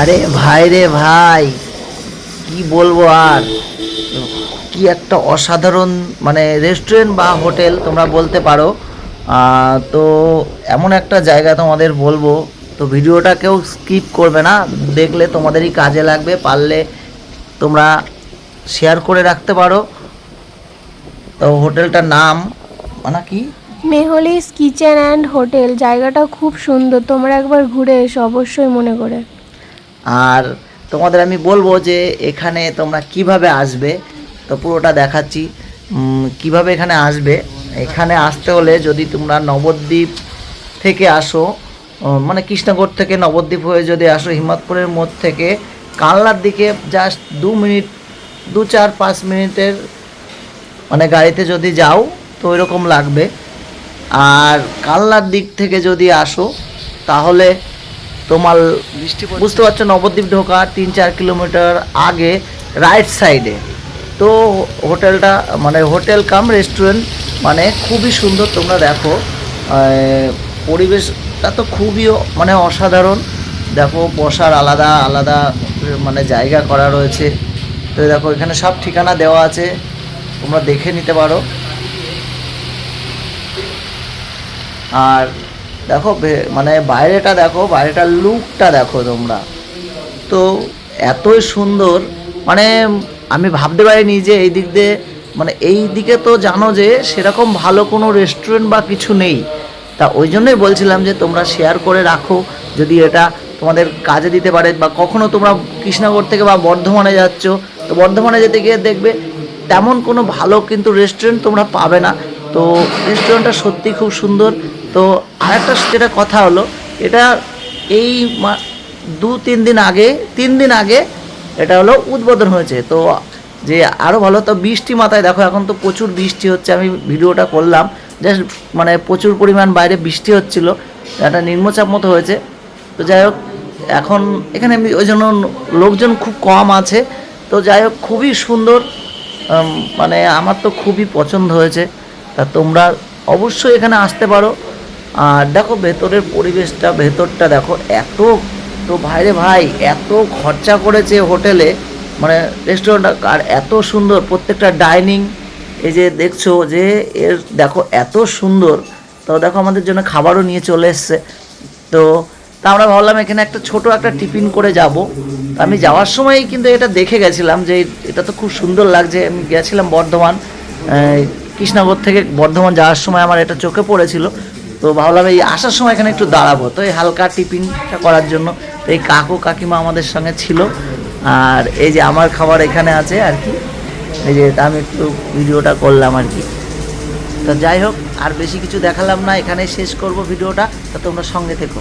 আরে ভাই রে ভাই, কি বলব আর? কি একটা অসাধারণ মানে রেস্টুরেন্ট বা হোটেল তোমরা বলতে পারো। তো এমন একটা জায়গা তোমাদের বলব, তো ভিডিওটা কেউ স্কিপ করবে না, দেখলে তোমাদেরই কাজে লাগবে, পারলে তোমরা শেয়ার করে রাখতে পারো। তো হোটেলটার নাম মানে কি? মেহলিস কিচেন অ্যান্ড হোটেল জায়গাটা খুব সুন্দর, তোমরা একবার ঘুরে এসো, অবশ্যই মনে করে। আর তোমাদের আমি বলব যে এখানে তোমরা কীভাবে আসবে, তো পুরোটা দেখাচ্ছি। কীভাবে এখানে আসবে? এখানে আসতে হলে যদি তোমরা নবদ্বীপ থেকে আসো মানে কৃষ্ণনগর থেকে নবদ্বীপ হয়ে যদি আসো হিমাদপুরের মোড় থেকে কানলার দিকে জাস্ট দু মিনিট, দু চার পাঁচ মিনিটের মানে গাড়িতে যদি যাও, তো এরকম লাগবে। আর কালনার দিক থেকে যদি আসো, তাহলে তোমার বুঝতে পারছ নবদ্বীপ ঢোকা তিন চার কিলোমিটার আগে রাইট সাইডে তো হোটেলটা মানে হোটেল কাম রেস্টুরেন্ট মানে খুবই সুন্দর তোমরা দেখো। পরিবেশটা তো খুবই মানে অসাধারণ। দেখো বসার আলাদা আলাদা মানে জায়গা করা রয়েছে। তো দেখো এখানে সব ঠিকানা দেওয়া আছে। তোমরা দেখে নিতে পারো। আর দেখো মানে বাইরেটা দেখো, বাইরেটার লুকটা দেখো তোমরা। তো এতই সুন্দর মানে আমি ভাবতে পারিনি যে এই দিক দিয়ে মানে এই দিকে তো জানো যে সেরকম ভালো কোনো রেস্টুরেন্ট বা কিছু নেই। তা ওই জন্যই বলছিলাম যে তোমরা শেয়ার করে রাখো, যদি এটা তোমাদের কাজে দিতে পারে বা কখনো তোমরা কৃষ্ণনগর থেকে বা বর্ধমানে যাচ্ছ, তো বর্ধমানে যেতে গিয়ে দেখবে তেমন কোনো ভালো কিন্তু রেস্টুরেন্ট তোমরা পাবে না। তো রেস্টুরেন্টটা সত্যি খুব সুন্দর। তো আরেকটা যেটা কথা হলো, এটা এই দু, তিন দিন আগে, তিন দিন আগে এটা হলো উদ্বোধন হয়েছে। তো যে আরও ভালো, তো বৃষ্টি মাথায় দেখো, এখন তো প্রচুর বৃষ্টি হচ্ছে, আমি ভিডিওটা করলাম। জাস্ট মানে প্রচুর পরিমাণ বাইরে বৃষ্টি হচ্ছিল, একটা নিম্নচাপ মতো হয়েছে। তো যাই হোক, এখন এখানে ওই জন্য লোকজন খুব কম আছে। তো যাই হোক, খুবই সুন্দর মানে আমার তো খুবই পছন্দ হয়েছে। তা তোমরা অবশ্যই এখানে আসতে পারো। আর দেখো ভেতরের পরিবেশটা, ভেতরটা দেখো এত, তো ভাইরে ভাই, এত খরচা করেছে হোটেলে মানে রেস্টুরেন্ট আর এত সুন্দর প্রত্যেকটা ডাইনিং এই যে দেখছ যে এর দেখো এত সুন্দর। তো দেখো আমাদের জন্য খাবারও নিয়ে চলে এসছে। তো তা আমরা ভাবলাম এখানে একটা ছোট একটা টিফিন করে যাব। আমি যাওয়ার সময় কিন্তু এটা দেখে গেছিলাম যে এটা তো খুব সুন্দর লাগছে। আমি গেছিলাম বর্ধমান কৃষ্ণনগর থেকে বর্ধমান যাওয়ার সময় আমার এটা চোখে পড়েছিল। তো ভাবলাম এই আসার সময় এখানে একটু দাঁড়াবো। তো এই হালকা টিফিনটা করার জন্য এই কাকু কাকিমা আমাদের সঙ্গে ছিল। আর এই যে আমার খাবার এখানে আছে আর কি। এই যে আমি একটু ভিডিওটা করলাম আর কি। তো যাই হোক, আর বেশি কিছু দেখালাম না, এখানেই শেষ করব ভিডিওটা। তা তোমরা সঙ্গে থেকো।